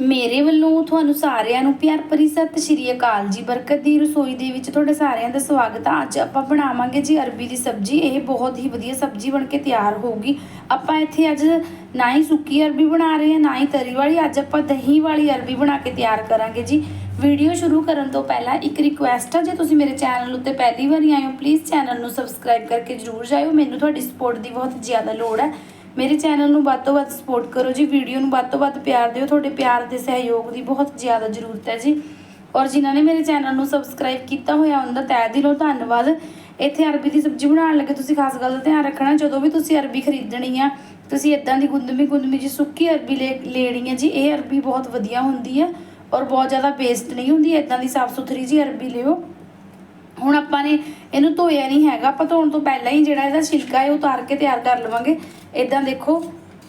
ਮੇਰੇ ਵੱਲੋਂ ਤੁਹਾਨੂੰ ਸਾਰਿਆਂ ਨੂੰ ਪਿਆਰ ਭਰੀ ਸਤਿ ਸ਼੍ਰੀ ਅਕਾਲ ਜੀ। ਬਰਕਤ ਦੀ ਰਸੋਈ ਦੇ ਵਿੱਚ ਤੁਹਾਡੇ ਸਾਰਿਆਂ ਦਾ ਸਵਾਗਤ ਹੈ ਅੱਜ ਆਪਾਂ ਬਣਾਵਾਂਗੇ ਜੀ ਅਰਬੀ ਦੀ ਸਬਜ਼ੀ। ਇਹ ਬਹੁਤ ਹੀ ਵਧੀਆ ਸਬਜ਼ੀ ਬਣ ਕੇ ਤਿਆਰ ਹੋਊਗੀ। ਆਪਾਂ ਇੱਥੇ ਅੱਜ ਨਾ ਹੀ ਸੁੱਕੀ ਅਰਬੀ ਬਣਾ ਰਹੇ ਹਾਂ, ਨਾ ਹੀ ਤਰੀ ਵਾਲੀ। ਅੱਜ ਆਪਾਂ ਦਹੀਂ ਵਾਲੀ ਅਰਬੀ ਬਣਾ ਕੇ ਤਿਆਰ ਕਰਾਂਗੇ ਜੀ। ਵੀਡੀਓ ਸ਼ੁਰੂ ਕਰਨ ਤੋਂ ਪਹਿਲਾਂ ਇੱਕ ਰਿਕੁਐਸਟ ਹੈ ਜੇ ਤੁਸੀਂ ਮੇਰੇ ਚੈਨਲ ਉੱਤੇ ਪਹਿਲੀ ਵਾਰੀ ਆਏ ਹੋ ਪਲੀਜ਼ ਚੈਨਲ ਨੂੰ ਸਬਸਕ੍ਰਾਈਬ ਕਰਕੇ ਜਰੂਰ ਜਾਇਓ। ਮੈਨੂੰ ਤੁਹਾਡੀ ਸਪੋਰਟ ਦੀ ਬਹੁਤ ਜ਼ਿਆਦਾ ਲੋੜ ਹੈ। ਮੇਰੇ ਚੈਨਲ ਨੂੰ ਵੱਧ ਤੋਂ ਵੱਧ ਸਪੋਰਟ ਕਰੋ ਜੀ ਵੀਡੀਓ ਨੂੰ ਵੱਧ ਤੋਂ ਵੱਧ ਪਿਆਰ ਦਿਓ, ਤੁਹਾਡੇ ਪਿਆਰ ਦੇ ਸਹਿਯੋਗ ਦੀ ਬਹੁਤ ਜ਼ਿਆਦਾ ਜ਼ਰੂਰਤ ਹੈ ਜੀ। ਔਰ ਜਿਨ੍ਹਾਂ ਨੇ ਮੇਰੇ ਚੈਨਲ ਨੂੰ ਸਬਸਕ੍ਰਾਈਬ ਕੀਤਾ ਹੋਇਆ, ਉਹਨਾਂ ਦਾ ਤਹਿ ਦਿਲੋਂ ਧੰਨਵਾਦ। ਇੱਥੇ ਅਰਬੀ ਦੀ ਸਬਜ਼ੀ ਬਣਾਉਣ ਲੱਗੇ, ਤੁਸੀਂ ਖਾਸ ਗੱਲ ਦਾ ਧਿਆਨ ਰੱਖਣਾ, ਜਦੋਂ ਵੀ ਤੁਸੀਂ ਅਰਬੀ ਖਰੀਦਣੀ ਆ, ਤੁਸੀਂ ਇਦਾਂ ਦੀ ਗੁੰਦਮੀ ਗੁੰਦਮੀ ਜੀ ਸੁੱਕੀ ਅਰਬੀ ਲੈ, ਲੈਣੀ ਹੈ ਜੀ, ਇਹ ਅਰਬੀ ਬਹੁਤ ਵਧੀਆ ਹੁੰਦੀ ਹੈ ਔਰ ਬਹੁਤ ਜ਼ਿਆਦਾ ਵੇਸਟ ਨਹੀਂ ਹੁੰਦੀ ਇਦਾਂ ਦੀ ਸਾਫ਼ ਸੁਥਰੀ ਜੀ ਅਰਬੀ ਲਿਓ। ਹੁਣ ਆਪਾਂ ਨੇ ਇਹਨੂੰ ਧੋਇਆ ਨਹੀਂ ਹੈਗਾ, ਆਪਾਂ ਧੋਣ ਤੋਂ ਪਹਿਲਾਂ ਹੀ ਜਿਹੜਾ ਇਹਦਾ ਛਿਲਕਾ ਹੈ ਉਹ ਉਤਾਰ ਕੇ ਤਿਆਰ ਕਰ ਲਵਾਂਗੇ। ਇਦਾਂ ਦੇਖੋ,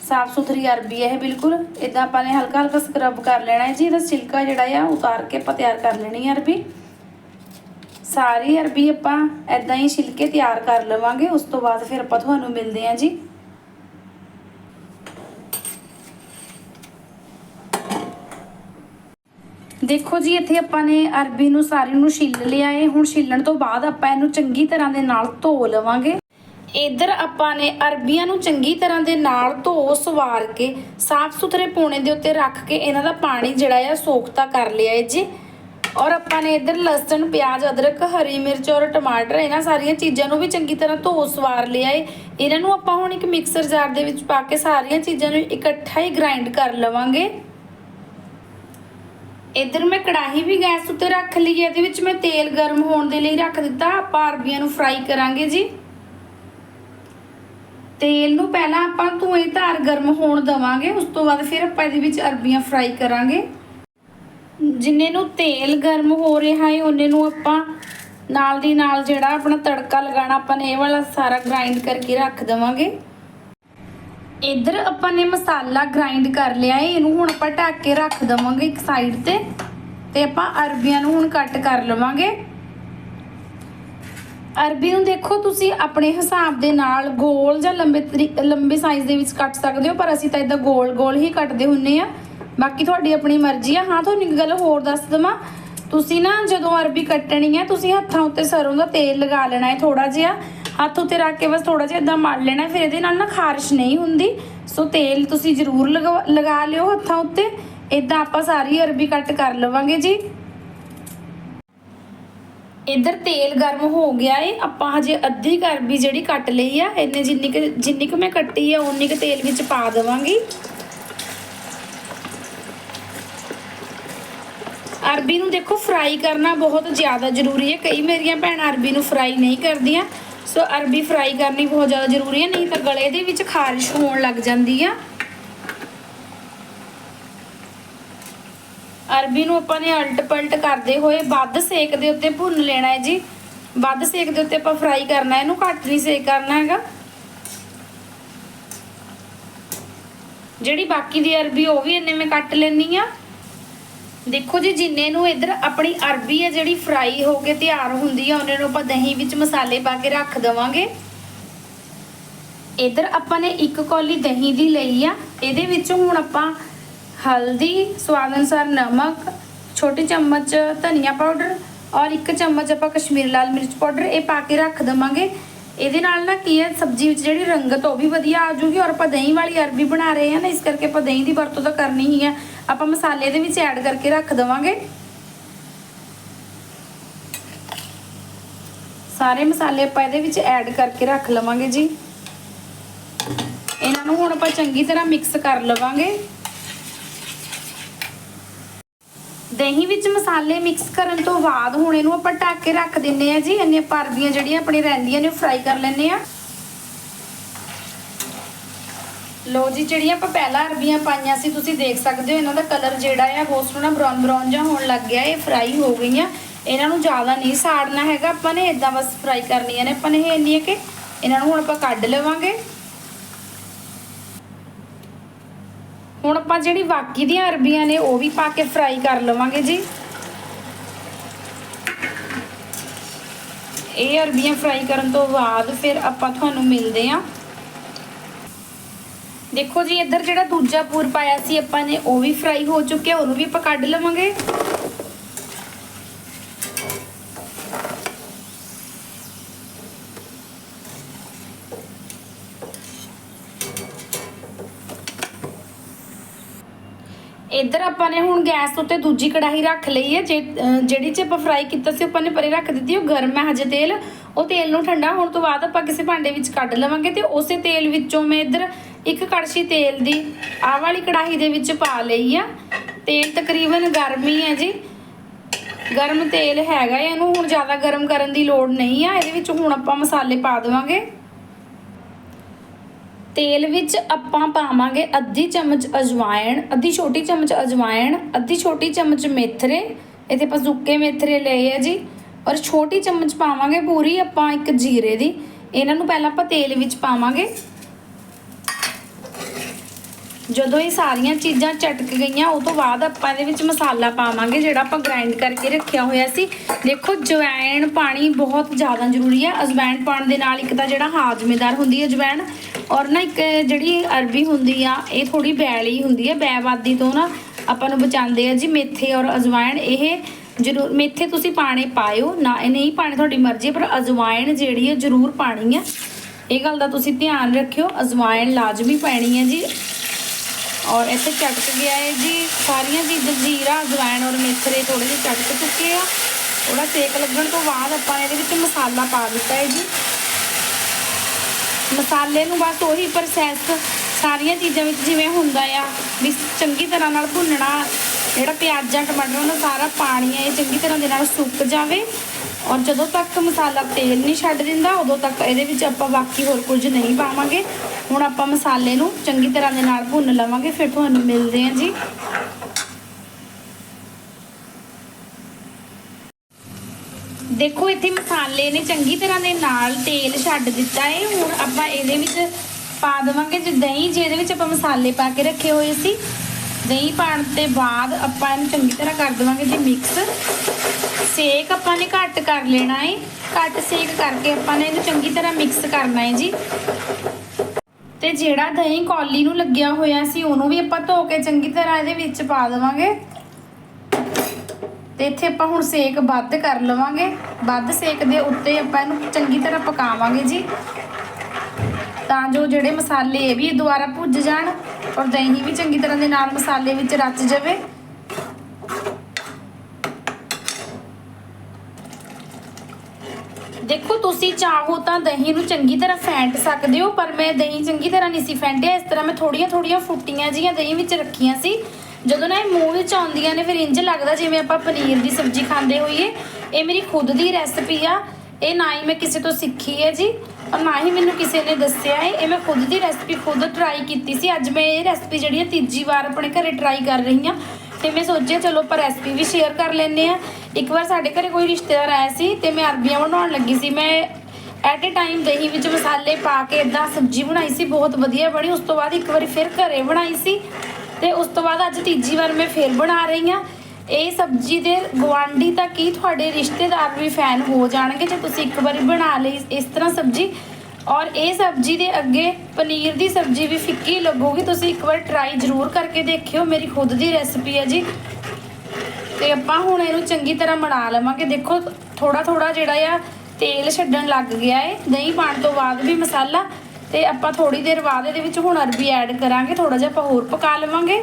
ਸਾਫ਼ ਸੁਥਰੀ ਅਰਬੀ ਹੈ ਇਹ ਬਿਲਕੁਲ। ਇਦਾਂ ਆਪਾਂ ਨੇ ਹਲਕਾ ਹਲਕਾ ਸਕਰਬ ਕਰ ਲੈਣਾ ਹੈ ਜੀ, ਇਹਦਾ ਛਿਲਕਾ ਜਿਹੜਾ ਆ ਉਤਾਰ ਕੇ ਆਪਾਂ ਤਿਆਰ ਕਰ ਲੈਣੀ ਹੈ ਅਰਬੀ। ਸਾਰੀ ਅਰਬੀ ਆਪਾਂ ਇਦਾਂ ਹੀ ਛਿਲਕੇ ਤਿਆਰ ਕਰ ਲਵਾਂਗੇ, ਉਸ ਤੋਂ ਬਾਅਦ ਫਿਰ ਆਪਾਂ ਤੁਹਾਨੂੰ ਮਿਲਦੇ ਹਾਂ ਜੀ। ਦੇਖੋ ਜੀ, ਇੱਥੇ ਆਪਾਂ ਨੇ ਅਰਬੀ ਨੂੰ ਸਾਰੀ ਨੂੰ ਛਿੱਲ ਲਿਆ ਏ। ਹੁਣ ਛਿੱਲਣ ਤੋਂ ਬਾਅਦ ਆਪਾਂ ਇਹਨੂੰ ਚੰਗੀ ਤਰ੍ਹਾਂ ਦੇ ਨਾਲ ਧੋ ਲਵਾਂਗੇ। ਇਧਰ ਆਪਾਂ ਨੇ ਅਰਬੀਆਂ ਨੂੰ ਚੰਗੀ ਤਰ੍ਹਾਂ ਦੇ ਨਾਲ ਧੋ, ਸਵਾਰ ਕੇ, ਸਾਫ਼ ਸੁਥਰੇ ਪੋਣੇ ਦੇ ਉੱਤੇ ਰੱਖ ਕੇ ਇਹਨਾਂ ਦਾ ਪਾਣੀ ਜਿਹੜਾ ਆ, ਸੋਖਤਾ ਕਰ ਲਿਆ ਏ ਜੀ। ਔਰ ਆਪਾਂ ਨੇ ਇਧਰ ਲਸਣ, ਪਿਆਜ਼, ਅਦਰਕ, ਹਰੀ ਮਿਰਚ ਔਰ ਟਮਾਟਰ, ਇਹਨਾਂ ਸਾਰੀਆਂ ਚੀਜ਼ਾਂ ਨੂੰ ਵੀ ਚੰਗੀ ਤਰ੍ਹਾਂ ਧੋ, ਸਵਾਰ ਲਿਆ ਏ। ਇਹਨਾਂ ਨੂੰ ਆਪਾਂ ਹੁਣ ਇੱਕ ਮਿਕਸਰ ਜਾਰ ਦੇ ਵਿੱਚ ਪਾ ਕੇ ਸਾਰੀਆਂ ਚੀਜ਼ਾਂ ਨੂੰ ਇਕੱਠਾ ਹੀ ਗ੍ਰਾਈਂਡ ਕਰ ਲਵਾਂਗੇ। ਇਧਰ ਮੈਂ ਕੜਾਹੀ ਵੀ ਗੈਸ ਉੱਤੇ ਰੱਖ ਲਈ ਇਹਦੇ ਵਿੱਚ ਮੈਂ ਤੇਲ ਗਰਮ ਹੋਣ ਦੇ ਲਈ ਰੱਖ ਦਿੱਤਾ। ਆਪਾਂ ਅਰਬੀਆਂ ਨੂੰ ਫਰਾਈ ਕਰਾਂਗੇ ਜੀ। ਤੇਲ ਨੂੰ ਪਹਿਲਾਂ ਆਪਾਂ ਧੂਏ ਧਾਰ ਗਰਮ ਹੋਣ ਦਵਾਂਗੇ, ਉਸ ਤੋਂ ਬਾਅਦ ਫਿਰ ਆਪਾਂ ਇਹਦੇ ਵਿੱਚ ਅਰਬੀਆਂ ਫਰਾਈ ਕਰਾਂਗੇ। ਜਿੰਨੇ ਨੂੰ ਤੇਲ ਗਰਮ ਹੋ ਰਿਹਾ ਹੈ, ਉਹਨੇ ਨੂੰ ਆਪਾਂ ਨਾਲ ਦੀ ਨਾਲ ਜਿਹੜਾ ਆਪਣਾ ਤੜਕਾ ਲਗਾਣਾ ਆਪਾਂ ਨੇ ਇਹ ਵਾਲਾ ਸਾਰਾ ਗ੍ਰਾਈਂਡ ਕਰਕੇ ਰੱਖ ਦਵਾਂਗੇ। ਇਧਰ ਆਪਾਂ ਨੇ ਮਸਾਲਾ ਗ੍ਰਾਈਂਡ ਕਰ ਲਿਆ ਹੈ ਇਹਨੂੰ ਹੁਣ ਆਪਾਂ ਢੱਕ ਕੇ ਰੱਖ ਦਵਾਂਗੇ ਇੱਕ ਸਾਈਡ ਤੇ ਤੇ ਆਪਾਂ ਅਰਬੀਆਂ ਨੂੰ ਹੁਣ ਕੱਟ ਕਰ ਲਵਾਂਗੇ। ਅਰਬੀ ਨੂੰ ਦੇਖੋ ਤੁਸੀਂ ਆਪਣੇ ਹਿਸਾਬ ਦੇ ਨਾਲ ਗੋਲ ਜਾਂ ਲੰਬੇ ਤਰੀ- ਲੰਬੇ ਸਾਈਜ਼ ਦੇ ਵਿੱਚ ਕੱਟ ਸਕਦੇ ਹੋ, ਪਰ ਅਸੀਂ ਤਾਂ ਇਦਾਂ ਗੋਲ ਗੋਲ ਹੀ ਕੱਟਦੇ ਹੁੰਨੇ ਆ। ਬਾਕੀ ਤੁਹਾਡੀ ਆਪਣੀ ਮਰਜ਼ੀ ਆ। ਹਾਂ, ਤੁਹਾਨੂੰ ਇੱਕ ਗੱਲ ਹੋਰ ਦੱਸ ਦਵਾਂ। ਤੁਸੀਂ ਨਾ ਜਦੋਂ ਅਰਬੀ ਕੱਟਣੀ ਹੈ ਤੁਸੀਂ ਹੱਥਾਂ ਉੱਤੇ ਸਰੋਂ ਦਾ ਤੇਲ ਲਗਾ ਲੈਣਾ ਹੈ ਥੋੜਾ ਜਿਹਾ। ਹੱਥ ਉੱਤੇ ਰੱਖ ਕੇ ਬਸ ਥੋੜਾ ਜਿਹਾ ਇਦਾਂ ਮਲ ਲੈਣਾ, ਫਿਰ ਇਹਦੇ ਨਾਲ ਨਾ ਖਾਰਿਸ਼ ਨਹੀਂ ਹੁੰਦੀ। ਸੋ ਤੇਲ ਤੁਸੀਂ ਜ਼ਰੂਰ ਲਗਾ- ਲਗਾ ਲਿਓ ਹੱਥਾਂ ਉੱਤੇ। ਇਦਾਂ ਆਪਾਂ ਸਾਰੀ ਅਰਬੀ ਕੱਟ ਕਰ ਲਵਾਂਗੇ ਜੀ। ਇਧਰ ਤੇਲ ਗਰਮ ਹੋ ਗਿਆ ਏ। ਆਪਾਂ ਹਜੇ ਅੱਧੀ ਕੁ ਅਰਬੀ ਜਿਹੜੀ ਕੱਟ ਲਈ ਆ ਇੰਨੇ ਜਿੰਨੀ ਕੁ ਜਿੰਨੀ ਕੁ ਮੈਂ ਕੱਟੀ ਆ ਉਨੀ ਕੁ ਤੇਲ ਵਿੱਚ ਪਾ ਦੇਵਾਂਗੀ। ਅਰਬੀ ਨੂੰ ਦੇਖੋ ਫਰਾਈ ਕਰਨਾ ਬਹੁਤ ਜ਼ਿਆਦਾ ਜ਼ਰੂਰੀ ਹੈ। ਕਈ ਮੇਰੀਆਂ ਭੈਣਾਂ ਅਰਬੀ ਨੂੰ ਫਰਾਈ ਨਹੀਂ ਕਰਦੀਆਂ। ਸੋ ਅਰਬੀ ਫਰਾਈ ਕਰਨੀ ਬਹੁਤ ਜ਼ਿਆਦਾ ਜ਼ਰੂਰੀ ਹੈ, ਨਹੀਂ ਤਾਂ ਗਲੇ ਦੇ ਵਿੱਚ ਖਾਰਿਸ਼ ਹੋਣ ਲੱਗ ਜਾਂਦੀ ਆ। ਅਰਬੀ ਨੂੰ ਆਪਾਂ ਨੇ ਅਲਟ ਪਲਟ ਕਰਦੇ ਹੋਏ ਵੱਧ ਸੇਕ ਦੇ ਉੱਤੇ ਭੁੰਨ ਲੈਣਾ ਹੈ ਜੀ। ਵੱਧ ਸੇਕ ਦੇ ਉੱਤੇ ਆਪਾਂ ਫਰਾਈ ਕਰਨਾ, ਇਹਨੂੰ ਘੱਟ ਨਹੀਂ ਸੇਕ ਕਰਨਾ ਹੈਗਾ। ਜਿਹੜੀ ਬਾਕੀ ਦੀ ਅਰਬੀ ਉਹ ਵੀ ਇੰਨੇ ਮੈਂ ਕੱਟ ਲੈਣੀ ਆ। ਦੇਖੋ ਜੀ, ਜਿੰਨੇ ਨੂੰ ਇੱਧਰ ਆਪਣੀ ਅਰਬੀ ਹੈ ਜਿਹੜੀ ਫਰਾਈ ਹੋ ਕੇ ਤਿਆਰ ਹੁੰਦੀ ਆ, ਉਹਨਾਂ ਨੂੰ ਆਪਾਂ ਦਹੀਂ ਵਿੱਚ ਮਸਾਲੇ ਪਾ ਕੇ ਰੱਖ ਦਵਾਂਗੇ। ਇੱਧਰ ਆਪਾਂ ਨੇ ਇੱਕ ਕੌਲੀ ਦਹੀਂ ਦੀ ਲਈ ਆ। ਇਹਦੇ ਵਿੱਚ ਹੁਣ ਆਪਾਂ ਹਲਦੀ, ਸਵਾਦ ਅਨੁਸਾਰ ਨਮਕ, ਛੋਟੇ ਚਮਚ ਧਨੀਆ ਪਾਊਡਰ ਔਰ ਇੱਕ ਚਮਚ ਆਪਾਂ ਕਸ਼ਮੀਰ ਲਾਲ ਮਿਰਚ ਪਾਊਡਰ ਇਹ ਪਾ ਕੇ ਰੱਖ ਦਵਾਂਗੇ। ਇਹਦੇ ਨਾਲ ਨਾ ਕੀ ਹੈ, ਸਬਜ਼ੀ ਵਿੱਚ ਜਿਹੜੀ ਰੰਗਤ ਉਹ ਵੀ ਵਧੀਆ ਆ ਜੂਗੀ ਔਰ ਆਪਾਂ ਦਹੀਂ ਵਾਲੀ ਅਰਬੀ ਬਣਾ ਰਹੇ ਹਾਂ ਨਾ, ਇਸ ਕਰਕੇ ਆਪਾਂ ਦਹੀਂ ਦੀ ਵਰਤੋਂ ਤਾਂ ਕਰਨੀ ਹੀ ਆ ਆਪਾਂ ਮਸਾਲੇ ਦੇ ਵਿੱਚ ਐਡ ਕਰਕੇ ਰੱਖ ਦਵਾਂਗੇ। ਸਾਰੇ ਮਸਾਲੇ ਆਪਾਂ ਇਹਦੇ ਵਿੱਚ ਐਡ ਕਰਕੇ ਰੱਖ ਲਵਾਂਗੇ ਜੀ। ਇਹਨਾਂ ਨੂੰ ਹੁਣ ਆਪਾਂ ਚੰਗੀ ਤਰ੍ਹਾਂ ਮਿਕਸ ਕਰ ਲਵਾਂਗੇ। ਦਹੀਂ ਵਿੱਚ ਮਸਾਲੇ ਮਿਕਸ ਕਰਨ ਤੋਂ ਬਾਅਦ ਹੁਣ ਇਹਨੂੰ ਆਪਾਂ ਢੱਕ ਕੇ ਰੱਖ ਦਿੰਨੇ ਆ ਜੀ। ਇੰਨੇ ਪਰਦੀਆਂ ਜਿਹੜੀਆਂ ਆਪਣੀ ਰਹਿੰਦੀਆਂ ਨੇ ਫਰਾਈ ਕਰ ਲੈਣੇ ਆ ਲੋ ਜੀ, ਜਿਹੜੀਆਂ ਆਪਾਂ ਪਹਿਲਾਂ ਅਰਬੀਆਂ ਪਾਈਆਂ ਸੀ, ਤੁਸੀਂ ਦੇਖ ਸਕਦੇ ਹੋ, ਇਹਨਾਂ ਦਾ ਕਲਰ ਜਿਹੜਾ ਆ, ਬਹੁਤ ਸੋਹਣਾ ਬਰਾਊਨ ਬਰਾਊਨ ਜਿਹਾ ਹੋਣ ਲੱਗ ਗਿਆ। ਇਹ ਫਰਾਈ ਹੋ ਗਈਆਂ। ਇਹਨਾਂ ਨੂੰ ਜ਼ਿਆਦਾ ਨਹੀਂ ਸਾੜਨਾ ਹੈਗਾ। ਆਪਾਂ ਨੇ ਇਦਾਂ ਬਸ ਫਰਾਈ ਕਰਨੀਆਂ ਨੇ। ਆਪਾਂ ਨੇ ਇਹ ਇੰਨੀਆਂ ਕਿ ਇਹਨਾਂ ਨੂੰ ਹੁਣ ਆਪਾਂ ਕੱਢ ਲਵਾਂਗੇ। ਹੁਣ ਆਪਾਂ ਜਿਹੜੀ ਬਾਕੀ ਦੀਆਂ ਅਰਬੀਆਂ ਨੇ ਉਹ ਵੀ ਪਾ ਕੇ ਫਰਾਈ ਕਰ ਲਵਾਂਗੇ ਜੀ। ਇਹ ਅਰਬੀਆਂ ਫਰਾਈ ਕਰਨ ਤੋਂ ਬਾਅਦ ਫਿਰ ਆਪਾਂ ਤੁਹਾਨੂੰ ਮਿਲਦੇ ਆਂ ਦੇਖੋ ਜੀ, ਇੱਧਰ ਜਿਹੜਾ ਦੂਜਾ ਪੂਰ ਪਾਇਆ ਸੀ ਆਪਾਂ ਨੇ, ਉਹ ਵੀ ਫਰਾਈ ਹੋ ਚੁੱਕਿਆ, ਉਹਨੂੰ ਵੀ ਆਪਾਂ ਕੱਢ ਲਵਾਂਗੇ। ਇੱਧਰ ਆਪਾਂ ਨੇ ਹੁਣ ਗੈਸ ਉੱਤੇ ਦੂਜੀ ਕੜਾਹੀ ਰੱਖ ਲਈ ਹੈ ਜੇ- ਜਿਹੜੀ ਚ ਆਪਾਂ ਫਰਾਈ ਕੀਤਾ ਸੀ ਆਪਾਂ ਨੇ ਪਰੇ ਰੱਖ ਦਿੱਤੀ ਉਹ ਗਰਮ ਹੈ ਹਜੇ ਤੇਲ। ਉਹ ਤੇਲ ਨੂੰ ਠੰਡਾ ਹੋਣ ਤੋਂ ਬਾਅਦ ਆਪਾਂ ਕਿਸੇ ਭਾਂਡੇ ਵਿੱਚ ਕੱਢ ਲਵਾਂਗੇ ਤੇ ਉਸੇ ਤੇਲ ਵਿੱਚੋਂ ਮੈਂ ਇੱਧਰ ਇੱਕ ਕੜਛੀ ਤੇਲ ਦੀ ਆਹ ਵਾਲੀ ਕੜਾਹੀ ਦੇ ਵਿੱਚ ਪਾ ਲਈ ਆ। ਤੇਲ ਤਕਰੀਬਨ ਗਰਮ ਹੀ ਹੈ ਜੀ। ਗਰਮ ਤੇਲ ਹੈਗਾ ਹੈ, ਇਹਨੂੰ ਹੁਣ ਜ਼ਿਆਦਾ ਗਰਮ ਕਰਨ ਦੀ ਲੋੜ ਨਹੀਂ ਆ। ਇਹਦੇ ਵਿੱਚ ਹੁਣ ਆਪਾਂ ਮਸਾਲੇ ਪਾ ਦੇਵਾਂਗੇ। ਤੇਲ ਵਿੱਚ ਆਪਾਂ ਪਾਵਾਂਗੇ ਅੱਧੀ ਚਮਚ ਅਜਵਾਇਣ, ਅੱਧੀ ਛੋਟੀ ਚਮਚ ਅਜਵਾਇਣ, ਅੱਧੀ ਛੋਟੀ ਚਮਚ ਮੇਥਰੇ। ਇਹਦੇ ਆਪਾਂ ਸੁੱਕੇ ਮੇਥਰੇ ਲਏ ਆ ਜੀ। ਔਰ ਛੋਟੀ ਚਮਚ ਪਾਵਾਂਗੇ ਪੂਰੀ ਆਪਾਂ ਇੱਕ ਜੀਰੇ ਦੀ। ਇਹਨਾਂ ਨੂੰ ਪਹਿਲਾਂ ਆਪਾਂ ਤੇਲ ਵਿੱਚ ਪਾਵਾਂਗੇ। ਜਦੋਂ ਇਹ ਸਾਰੀਆਂ ਚੀਜ਼ਾਂ ਚਟਕ ਗਈਆਂ, ਉਹ ਤੋਂ ਬਾਅਦ ਆਪਾਂ ਇਹਦੇ ਵਿੱਚ ਮਸਾਲਾ ਪਾਵਾਂਗੇ, ਜਿਹੜਾ ਆਪਾਂ ਗ੍ਰਾਈਂਡ ਕਰਕੇ ਰੱਖਿਆ ਹੋਇਆ ਸੀ। ਦੇਖੋ ਜਵੈਣ ਪਾਣੀ ਬਹੁਤ ਜ਼ਿਆਦਾ ਜ਼ਰੂਰੀ ਹੈ ਅਜਵਾਇਣ ਪਾਉਣ ਦੇ ਨਾਲ ਇੱਕ ਤਾਂ ਜਿਹੜਾ ਹਾਜ਼ਮੇਦਾਰ ਹੁੰਦੀ ਹੈ ਜਵੈਣ ਔਰ ਨਾ ਇੱਕ ਜਿਹੜੀ ਅਰਬੀ ਹੁੰਦੀ ਆ, ਇਹ ਥੋੜੀ ਬੈਲੀ ਹੁੰਦੀ ਹੈ ਬੈਵਾਦੀ ਤੋਂ ਨਾ ਆਪਾਂ ਨੂੰ ਬਚਾਉਂਦੇ ਆ ਜੀ ਮੇਥੇ ਔਰ ਅਜਵਾਇਣ ਇਹ ਜ਼ਰੂਰ, ਮੇਥੇ ਤੁਸੀਂ ਪਾਣੇ ਪਾਇਓ, ਨਾ ਇਹ ਨਹੀਂ ਪਾਣੇ ਤੁਹਾਡੀ ਮਰਜ਼ੀ ਪਰ ਅਜਵਾਇਣ ਜਿਹੜੀ ਹੈ ਜ਼ਰੂਰ ਪਾਣੀ ਹੈ ਇਹ ਗੱਲ ਦਾ ਤੁਸੀਂ ਧਿਆਨ ਰੱਖਿਓ ਅਜਵਾਇਣ ਲਾਜ਼ਮੀ ਪੈਣੀ ਹੈ ਜੀ। ਔਰ ਇੱਥੇ ਚਟਕ ਗਿਆ ਹੈ ਜੀ। ਸਾਰੀਆਂ ਚੀਜ਼ਾਂ ਜੀਰਾ ਅਜਵਾਇਣ ਔਰ ਮੇਥਰੇ ਥੋੜੇ ਜਿਹੇ ਚਟਕ ਚੁੱਕੇ ਆ। ਥੋੜਾ ਸੇਕ ਲੱਗਣ ਤੋਂ ਬਾਅਦ ਆਪਾਂ ਇਹਦੇ ਵਿੱਚ ਮਸਾਲਾ ਪਾ ਦਿੱਤਾ ਹੈ ਜੀ। ਮਸਾਲੇ ਨੂੰ ਬਸ ਉਹੀ ਪ੍ਰੋਸੈਸ ਸਾਰੀਆਂ ਚੀਜ਼ਾਂ ਵਿੱਚ ਜਿਵੇਂ ਹੁੰਦਾ ਆ ਵੀ ਚੰਗੀ ਤਰ੍ਹਾਂ ਨਾਲ ਭੁੰਨਣਾ, ਜਿਹੜਾ ਪਿਆਜ਼ਾਂ ਟਮਾਟਰਾਂ ਦਾ ਸਾਰਾ ਪਾਣੀ ਹੈ ਇਹ ਚੰਗੀ ਤਰ੍ਹਾਂ ਦੇ ਨਾਲ ਸੁੱਕ ਜਾਵੇ। ਔਰ ਜਦੋਂ ਤੱਕ ਮਸਾਲਾ ਤੇਲ ਨਹੀਂ ਛੱਡ ਦਿੰਦਾ, ਉਦੋਂ ਤੱਕ ਇਹਦੇ ਵਿੱਚ ਆਪਾਂ ਬਾਕੀ ਹੋਰ ਕੁਝ ਨਹੀਂ ਪਾਵਾਂਗੇ। ਹੁਣ ਆਪਾਂ ਮਸਾਲੇ ਨੂੰ ਚੰਗੀ ਤਰ੍ਹਾਂ ਦੇ ਨਾਲ ਭੁੰਨ ਲਵਾਂਗੇ, ਫਿਰ ਤੁਹਾਨੂੰ ਮਿਲਦੇ ਹਾਂ ਜੀ। ਦੇਖੋ, ਇੱਥੇ ਮਸਾਲੇ ਨੇ ਚੰਗੀ ਤਰ੍ਹਾਂ ਦੇ ਨਾਲ ਤੇਲ ਛੱਡ ਦਿੱਤਾ ਹੈ ਹੁਣ ਆਪਾਂ ਇਹਦੇ ਵਿੱਚ ਪਾ ਦੇਵਾਂਗੇ ਜੇ ਦਹੀਂ, ਜਿਹਦੇ ਵਿੱਚ ਆਪਾਂ ਮਸਾਲੇ ਪਾ ਕੇ ਰੱਖੇ ਹੋਏ ਸੀ। ਦਹੀਂ ਪਾਉਣ ਤੇ ਬਾਅਦ ਆਪਾਂ ਇਹਨੂੰ ਚੰਗੀ ਤਰ੍ਹਾਂ ਕਰ ਦੇਵਾਂਗੇ ਜੀ ਮਿਕਸ। ਸੇਕ ਆਪਾਂ ਨੇ ਘੱਟ ਕਰ ਲੈਣਾ ਹੈ ਘੱਟ ਸੇਕ ਕਰਕੇ ਆਪਾਂ ਨੇ ਇਹਨੂੰ ਚੰਗੀ ਤਰ੍ਹਾਂ ਮਿਕਸ ਕਰਨਾ ਹੈ ਜੀ। ਤੇ ਜਿਹੜਾ ਦਹੀਂ ਕੌਲੀ ਨੂੰ ਲੱਗਿਆ ਹੋਇਆ ਸੀ, ਉਹਨੂੰ ਵੀ ਆਪਾਂ ਧੋ ਕੇ ਚੰਗੀ ਤਰ੍ਹਾਂ ਇਹਦੇ ਵਿੱਚ ਪਾ ਦੇਵਾਂਗੇ। ਤੇ ਇੱਥੇ ਆਪਾਂ ਹੁਣ ਸੇਕ ਵੱਧ ਕਰ ਲਵਾਂਗੇ। ਵੱਧ ਸੇਕ ਦੇ ਉੱਤੇ ਆਪਾਂ ਇਹਨੂੰ ਚੰਗੀ ਤਰ੍ਹਾਂ ਪਕਾਵਾਂਗੇ ਜੀ। ਤਾਂ ਜੋ ਜਿਹੜੇ ਮਸਾਲੇ ਇਹ ਵੀ ਦੁਬਾਰਾ ਭੁੱਜ ਜਾਣ ਔਰ ਦਹੀਂ ਵੀ ਚੰਗੀ ਤਰ੍ਹਾਂ ਦੇ ਨਾਲ ਮਸਾਲੇ ਵਿੱਚ ਰਚ ਜਾਵੇ। ਦੇਖੋ, ਤੁਸੀਂ ਚਾਹੋ ਤਾਂ ਦਹੀਂ ਨੂੰ ਚੰਗੀ ਤਰ੍ਹਾਂ ਫੈਂਟ ਸਕਦੇ ਹੋ, ਪਰ ਮੈਂ ਦਹੀਂ ਚੰਗੀ ਤਰ੍ਹਾਂ ਨਹੀਂ ਸੀ ਫੈਂਟਿਆ। ਇਸ ਤਰ੍ਹਾਂ ਮੈਂ ਥੋੜੀਆਂ ਥੋੜੀਆਂ ਫੁੱਟੀਆਂ ਜੀਆਂ ਦਹੀਂ ਵਿੱਚ ਰੱਖੀਆਂ ਸੀ। ਜਦੋਂ ਨਾ ਇਹ ਮੂੰਹ ਵਿੱਚ ਆਉਂਦੀਆਂ ਨੇ, ਫਿਰ ਇੰਜ ਲੱਗਦਾ ਜਿਵੇਂ ਆਪਾਂ ਪਨੀਰ ਦੀ ਸਬਜ਼ੀ ਖਾਂਦੇ ਹੋਈਏ। ਇਹ ਮੇਰੀ ਖੁਦ ਦੀ ਰੈਸਪੀ ਆ। ਇਹ ਨਾ ਹੀ ਮੈਂ ਕਿਸੇ ਤੋਂ ਸਿੱਖੀ ਹੈ ਜੀ, ਔਰ ਨਾ ਹੀ ਮੈਨੂੰ ਕਿਸੇ ਨੇ ਦੱਸਿਆ ਹੈ। ਇਹ ਮੈਂ ਖੁਦ ਦੀ ਰੈਸਪੀ ਖੁਦ ਟਰਾਈ ਕੀਤੀ ਸੀ। ਅੱਜ ਮੈਂ ਇਹ ਰੈਸਪੀ ਜਿਹੜੀ ਹੈ ਤੀਜੀ ਵਾਰ ਆਪਣੇ ਘਰੇ ਟਰਾਈ ਕਰ ਰਹੀ ਹਾਂ। ਤੇ ਮੈਂ ਸੋਚਿਆ, ਚਲੋ ਆਪਾਂ ਰੈਸਪੀ ਵੀ ਸ਼ੇਅਰ ਕਰ ਲੈਂਦੇ ਆ ਇੱਕ ਵਾਰ ਸਾਡੇ ਘਰੇ ਕੋਈ ਰਿਸ਼ਤੇਦਾਰ ਆਇਆ ਸੀ ਤੇ ਮੈਂ ਅਰਬੀਆਂ ਬਣਾਉਣ ਲੱਗੀ ਸੀ। ਮੈਂ ਐਟ ਅ ਟਾਈਮ ਦਹੀਂ ਵਿੱਚ ਮਸਾਲੇ ਪਾ ਕੇ ਇਦਾਂ ਸਬਜ਼ੀ ਬਣਾਈ ਸੀ, ਬਹੁਤ ਵਧੀਆ ਬਣੀ। ਉਸ ਤੋਂ ਬਾਅਦ ਇੱਕ ਵਾਰੀ ਫਿਰ ਘਰੇ ਬਣਾਈ ਸੀ ਤੇ ਉਸ ਤੋਂ ਬਾਅਦ ਅੱਜ ਤੀਜੀ ਵਾਰ ਮੈਂ ਫਿਰ ਬਣਾ ਰਹੀ ਹਾਂ। ਇਹ ਸਬਜ਼ੀ ਦੇ ਗਵਾਂਢੀ ਤਾਂ ਕੀ ਤੁਹਾਡੇ ਰਿਸ਼ਤੇਦਾਰ ਵੀ ਫੈਨ ਹੋ ਜਾਣਗੇ ਜੇ ਤੁਸੀਂ ਇੱਕ ਵਾਰੀ ਬਣਾ ਲਈ ਇਸ ਤਰ੍ਹਾਂ ਸਬਜ਼ੀ। ਔਰ ਇਹ ਸਬਜ਼ੀ ਦੇ ਅੱਗੇ ਪਨੀਰ ਦੀ ਸਬਜ਼ੀ ਵੀ ਫਿੱਕੀ ਲੱਗੂਗੀ। ਤੁਸੀਂ ਇੱਕ ਵਾਰ ਟਰਾਈ ਜ਼ਰੂਰ ਕਰਕੇ ਦੇਖਿਓ। ਮੇਰੀ ਖੁਦ ਦੀ ਰੈਸਪੀ ਹੈ ਜੀ। ਤੇ ਆਪਾਂ ਹੁਣ ਇਹਨੂੰ ਚੰਗੀ ਤਰ੍ਹਾਂ ਬਣਾ ਲਵਾਂਗੇ। ਦੇਖੋ ਥੋੜਾ ਥੋੜਾ ਜਿਹੜਾ ਆ, ਤੇਲ ਛੱਡਣ ਲੱਗ ਗਿਆ ਏ। ਦਹੀਂ ਪਾਣ ਤੋਂ ਬਾਅਦ ਵੀ ਮਸਾਲਾ। ਤੇ ਆਪਾਂ ਥੋੜੀ ਦੇਰ ਬਾਅਦ ਇਹਦੇ ਵਿੱਚ ਹੁਣ ਅਰਬੀ ਐਡ ਕਰਾਂਗੇ। ਥੋੜਾ ਜਿਹਾ ਆਪਾਂ ਹੋਰ ਪਕਾ ਲਵਾਂਗੇ।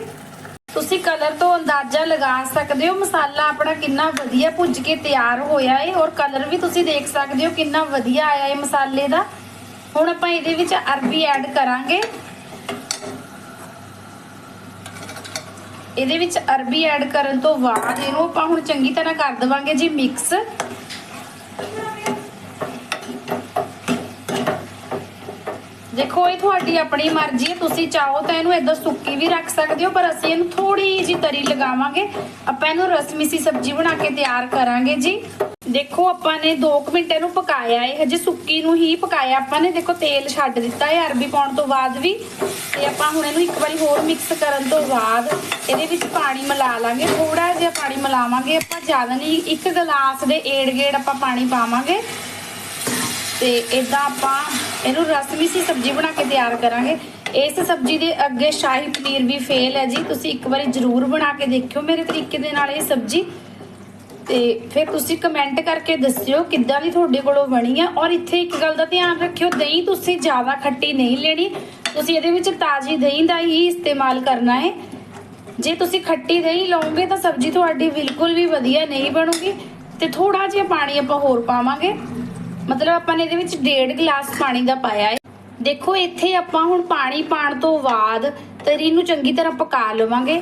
ਤੁਸੀਂ ਕਲਰ ਤੋਂ ਅੰਦਾਜ਼ਾ ਲਗਾ ਸਕਦੇ ਹੋ। ਮਸਾਲਾ ਆਪਣਾ ਕਿੰਨਾ ਵਧੀਆ ਭੁੱਜ ਕੇ ਤਿਆਰ ਹੋਇਆ ਏ। ਔਰ ਕਲਰ ਵੀ ਤੁਸੀਂ ਦੇਖ ਸਕਦੇ ਹੋ ਕਿੰਨਾ ਵਧੀਆ ਆਇਆ ਏ ਮਸਾਲੇ ਦਾ। ਹੁਣ ਆਪਾਂ ਇਹਦੇ ਵਿੱਚ ਅਰਬੀ ਐਡ ਕਰਾਂਗੇ। ਇਹਦੇ ਵਿੱਚ ਅਰਬੀ ਐਡ ਕਰਨ ਤੋਂ ਬਾਅਦ ਇਹਨੂੰ ਆਪਾਂ ਹੁਣ ਚੰਗੀ ਤਰ੍ਹਾਂ ਕਰ ਦੇਵਾਂਗੇ ਜੀ ਮਿਕਸ ਦੇਖੋ, ਇਹ ਤੁਹਾਡੀ ਆਪਣੀ ਮਰਜ਼ੀ ਹੈ। ਤੁਸੀਂ ਚਾਹੋ ਤਾਂ ਇਹਨੂੰ ਇਦਾਂ ਸੁੱਕੀ ਵੀ ਰੱਖ ਸਕਦੇ ਹੋ, ਪਰ ਅਸੀਂ ਇਹਨੂੰ ਥੋੜੀ ਜਿਹੀ ਤਰੀ ਲਗਾਵਾਂਗੇ। ਆਪਾਂ ਇਹਨੂੰ ਰਸਮੀਸੀ ਸਬਜ਼ੀ ਬਣਾ ਕੇ ਤਿਆਰ ਕਰਾਂਗੇ ਜੀ। ਦੇਖੋ, ਆਪਾਂ ਨੇ 2 ਮਿੰਟ ਇਹਨੂੰ ਪਕਾਇਆ ਹੈ ਹਜੇ ਸੁੱਕੀ ਨੂੰ ਹੀ ਪਕਾਇਆ ਆਪਾਂ ਨੇ। ਦੇਖੋ, ਤੇਲ ਛੱਡ ਦਿੱਤਾ ਹੈ ਅਰਬੀ ਪਾਉਣ ਤੋਂ ਬਾਅਦ ਵੀ। ਤੇ ਆਪਾਂ ਹੁਣ ਇਹਨੂੰ ਇੱਕ ਵਾਰੀ ਹੋਰ ਮਿਕਸ ਕਰਨ ਤੋਂ ਬਾਅਦ ਇਹਦੇ ਵਿੱਚ ਪਾਣੀ ਮਿਲਾ ਲਾਂਗੇ। ਥੋੜਾ ਜਿਹਾ ਪਾਣੀ ਮਿਲਾਵਾਂਗੇ ਆਪਾਂ। ਜ਼ਿਆਦਾ ਨਹੀਂ, ਇੱਕ ਗਲਾਸ ਦੇ ਏੜ ਗੇੜ ਆਪਾਂ ਪਾਣੀ ਪਾਵਾਂਗੇ। ਤੇ ਇਦਾਂ ਆਪਾਂ ਇਹਨੂੰ ਰਸਮੀ ਸੀ ਸਬਜ਼ੀ ਬਣਾ ਕੇ ਤਿਆਰ ਕਰਾਂਗੇ। ਇਸ ਸਬਜ਼ੀ ਦੇ ਅੱਗੇ ਸ਼ਾਹੀ ਪਨੀਰ ਵੀ ਫੇਲ ਹੈ ਜੀ। ਤੁਸੀਂ ਇੱਕ ਵਾਰੀ ਜ਼ਰੂਰ ਬਣਾ ਕੇ ਦੇਖਿਓ ਮੇਰੇ ਤਰੀਕੇ ਦੇ ਨਾਲ ਇਹ ਸਬਜ਼ੀ। ਤੇ ਫਿਰ ਤੁਸੀਂ ਕਮੈਂਟ ਕਰਕੇ ਦੱਸਿਓ ਕਿੱਦਾਂ ਦੀ ਤੁਹਾਡੇ ਕੋਲੋਂ ਬਣੀ ਆ। ਔਰ ਇੱਥੇ ਇੱਕ ਗੱਲ ਦਾ ਧਿਆਨ ਰੱਖਿਓ, ਦਹੀਂ ਤੁਸੀਂ ਜ਼ਿਆਦਾ ਖੱਟੀ ਨਹੀਂ ਲੈਣੀ। ਤੁਸੀਂ ਇਹਦੇ ਵਿੱਚ ਤਾਜ਼ੀ ਦਹੀਂ ਦਾ ਹੀ ਇਸਤੇਮਾਲ ਕਰਨਾ ਹੈ। ਜੇ ਤੁਸੀਂ ਖੱਟੀ ਦਹੀਂ ਲਓਗੇ ਤਾਂ ਸਬਜ਼ੀ ਤੁਹਾਡੀ ਬਿਲਕੁਲ ਵੀ ਵਧੀਆ ਨਹੀਂ ਬਣੂਗੀ। ਤੇ ਥੋੜਾ ਜਿਹਾ ਪਾਣੀ ਆਪਾਂ ਹੋਰ ਪਾਵਾਂਗੇ। ਮਤਲਬ ਆਪਾਂ ਨੇ ਇਹਦੇ ਵਿੱਚ 1.5 ਗਲਾਸ ਪਾਣੀ ਦਾ ਪਾਇਆ ਹੈ। ਦੇਖੋ, ਇੱਥੇ ਆਪਾਂ ਹੁਣ ਪਾਣੀ ਪਾਣ ਤੋਂ ਬਾਅਦ ਤਰੀ ਨੂੰ ਚੰਗੀ ਤਰ੍ਹਾਂ ਪਕਾ ਲਵਾਂਗੇ।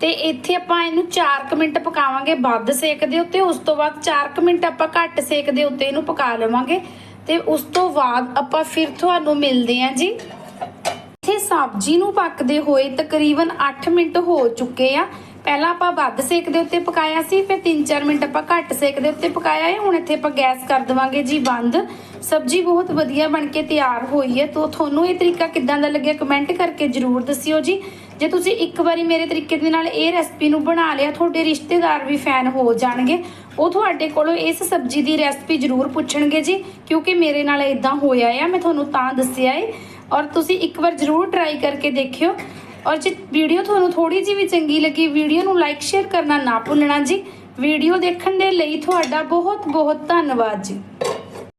ਤੇ ਇੱਥੇ ਆਪਾਂ ਇਹਨੂੰ 4 ਮਿੰਟ ਪਕਾਵਾਂਗੇ, ਵੱਧ ਸੇਕ ਦੇ ਉੱਤੇ, ਉਸ ਤੋਂ ਬਾਅਦ 4 ਮਿੰਟ ਆਪਾਂ ਘੱਟ ਸੇਕ ਦੇ ਉੱਤੇ ਇਹਨੂੰ ਪਕਾ ਲਵਾਂਗੇ। ਤੇ ਉਸ ਤੋਂ ਬਾਅਦ ਆਪਾਂ ਫਿਰ ਤੁਹਾਨੂੰ ਮਿਲਦੇ ਹਾਂ ਜੀ। ਇੱਥੇ ਸਬਜ਼ੀ ਨੂੰ ਪੱਕਦੇ ਹੋਏ ਤਕਰੀਬਨ 8 ਮਿੰਟ ਹੋ ਚੁੱਕੇ ਆ। ਪਹਿਲਾਂ ਆਪਾਂ ਵੱਧ ਸੇਕ ਦੇ ਉੱਤੇ ਪਕਾਇਆ ਸੀ, ਫਿਰ 3-4 ਮਿੰਟ ਆਪਾਂ ਘੱਟ ਸੇਕ ਦੇ ਉੱਤੇ ਪਕਾਇਆ ਹੈ। ਹੁਣ ਇੱਥੇ ਆਪਾਂ ਗੈਸ ਕਰ ਦੇਵਾਂਗੇ ਜੀ ਬੰਦ। ਸਬਜ਼ੀ ਬਹੁਤ ਵਧੀਆ ਬਣ ਕੇ ਤਿਆਰ ਹੋਈ ਹੈ। ਤੋਂ ਤੁਹਾਨੂੰ ਇਹ ਤਰੀਕਾ ਕਿੱਦਾਂ ਦਾ ਲੱਗਿਆ ਕਮੈਂਟ ਕਰਕੇ ਜਰੂਰ ਦੱਸਿਓ ਜੀ। ਜੇ ਤੁਸੀਂ ਇੱਕ ਵਾਰੀ ਮੇਰੇ ਤਰੀਕੇ ਦੇ ਨਾਲ ਇਹ ਰੈਸਪੀ ਨੂੰ ਬਣਾ ਲਿਆ, ਤੁਹਾਡੇ ਰਿਸ਼ਤੇਦਾਰ ਵੀ ਫੈਨ ਹੋ ਜਾਣਗੇ। ਉਹ ਤੁਹਾਡੇ ਕੋਲੋਂ ਇਸ ਸਬਜ਼ੀ ਦੀ ਰੈਸਪੀ ਜਰੂਰ ਪੁੱਛਣਗੇ ਜੀ, ਕਿਉਂਕਿ ਮੇਰੇ ਨਾਲ ਇਦਾਂ ਹੋਇਆ ਆ, ਮੈਂ ਤੁਹਾਨੂੰ ਤਾਂ ਦੱਸਿਆ ਏ। ਔਰ ਤੁਸੀਂ ਇੱਕ ਵਾਰ ਜਰੂਰ ਟਰਾਈ ਕਰਕੇ ਦੇਖਿਓ। ਔਰ ਜੇ ਵੀਡੀਓ ਤੁਹਾਨੂੰ ਥੋੜੀ ਜਿਹੀ ਵੀ ਚੰਗੀ ਲੱਗੀ ਵੀਡੀਓ ਨੂੰ ਲਾਈਕ ਸ਼ੇਅਰ ਕਰਨਾ ਨਾ ਭੁੱਲਣਾ ਜੀ। ਵੀਡੀਓ ਦੇਖਣ ਦੇ ਲਈ ਤੁਹਾਡਾ ਬਹੁਤ ਬਹੁਤ ਧੰਨਵਾਦ ਜੀ।